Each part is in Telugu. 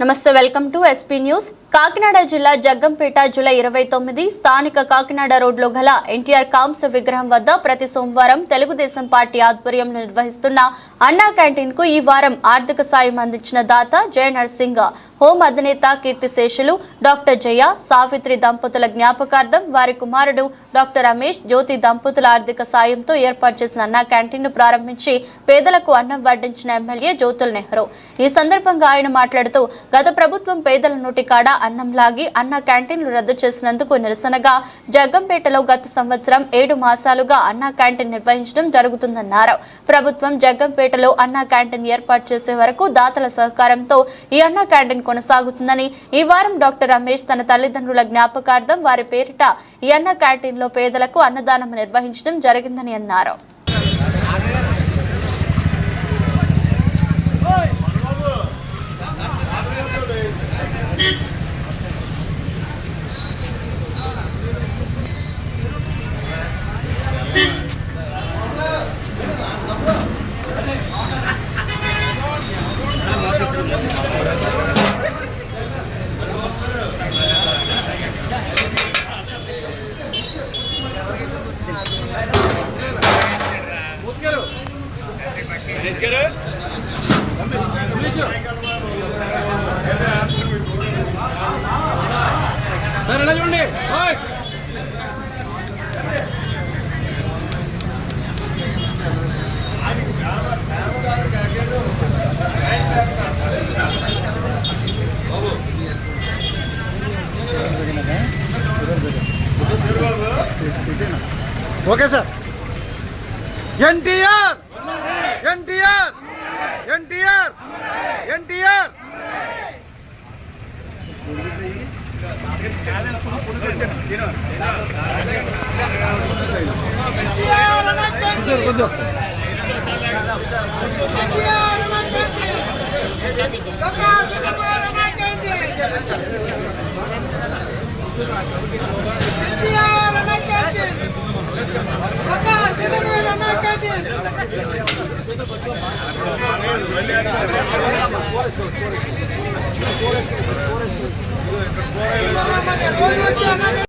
నమస్తే welcome to SP news Kakinada జిల్లా జగ్గంపేట జూలై ఇరవై తొమ్మిది స్థానిక కాకినాడ రోడ్లో గల ఎన్టీఆర్ కాంస్య విగ్రహం వద్ద ప్రతి సోమవారం తెలుగుదేశం పార్టీ ఆధ్వర్యంలో నిర్వహిస్తున్న అన్నా క్యాంటీన్కు ఈ వారం ఆర్థిక సాయం అందించిన దాత జయ నర్సింగ్ హోం అధినేత కీర్తిశేషులు డాక్టర్ జయ సావిత్రి దంపతుల జ్ఞాపకార్థం వారి కుమారుడు డాక్టర్ రమేష్ జ్యోతి దంపతుల ఆర్థిక సాయంతో ఏర్పాటు చేసిన అన్నా క్యాంటీన్ను ప్రారంభించి పేదలకు అన్నం వడ్డించిన ఎమ్మెల్యే జ్యోతుల్ నెహ్రూ. ఈ సందర్భంగా ఆయన మాట్లాడుతూ గత ప్రభుత్వం పేదల నోటి కాడ అన్నం లాగి అన్న క్యాంటీన్లు రద్దు చేసినందుకు నిరసనగా జగ్గంపేటలో గత సంవత్సరం ఏడు మాసాలుగా అన్నా క్యాంటీన్ నిర్వహించడం జరుగుతుందన్నారు. ప్రభుత్వం జగ్గంపేటలో అన్న క్యాంటీన్ ఏర్పాటు చేసే వరకు దాతల సహకారంతో ఈ అన్నా క్యాంటీన్ కొనసాగుతుందని ఈ వారం డాక్టర్ రమేష్ తన తల్లిదండ్రుల జ్ఞాపకార్థం వారి పేరిట ఈ అన్న క్యాంటీన్లో పేదలకు అన్నదానం నిర్వహించడం జరిగిందని అన్నారు. సార్ ఎలా చూడండి. ఓయ్. Okay sir. NTR! Gracias.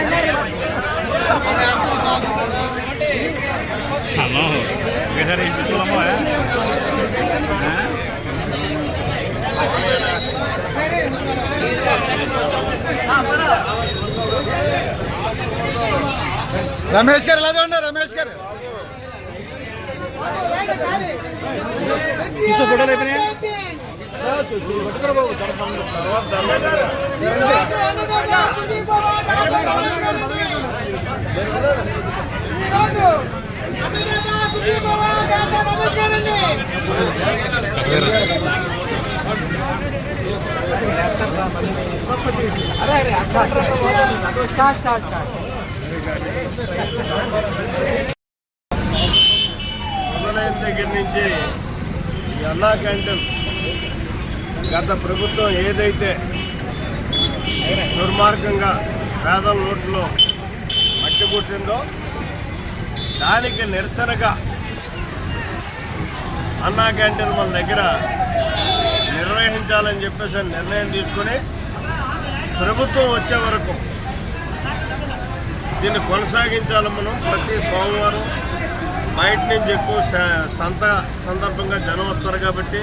Ramesh గారు ఎలా చూడండి రమేష్ గారు. తీసుకో ఫోటోలు అయిపోయినాయి? మొదలైన దగ్గర నుంచి ఈ అన్నా క్యాంటీన్ గత ప్రభుత్వం ఏదైతే దుర్మార్గంగా పేదల నోట్లో మట్టిగుట్టిందో దానికి నిరసనగా అన్నా క్యాంటీన్ మన దగ్గర నిర్వహించాలని చెప్పేసి నిర్ణయం తీసుకొని ప్రభుత్వం వచ్చే వరకు దీన్ని కొనసాగించాలి మనం ప్రతి సోమవారం. బయట నుంచి ఎక్కువ సంత సందర్భంగా జనం వస్తారు కాబట్టి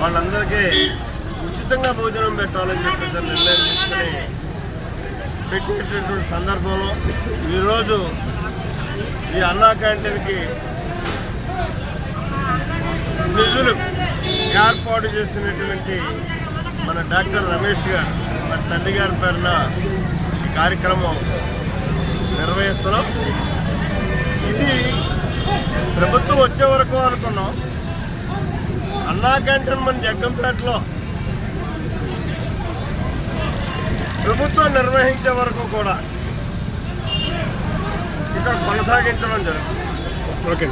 వాళ్ళందరికీ ఉచితంగా భోజనం పెట్టాలని చెప్పేసి నిర్ణయం తీసుకుని పెట్టేటటువంటి సందర్భంలో ఈరోజు ఈ అన్నా క్యాంటీన్కి నిధులు ఏర్పాటు చేసినటువంటి మన డాక్టర్ రమేష్ గారు మన తండ్రి గారి పేరున ఈ కార్యక్రమం ప్రభుత్వం వచ్చే వరకు అనుకున్నాం. అన్నా క్యాంటీన్ మన జగ్గంపేటలో. ప్రభుత్వం నిర్వహించే వరకు కూడా ఇక్కడ కొనసాగించడం జరుగుతుంది. ఓకే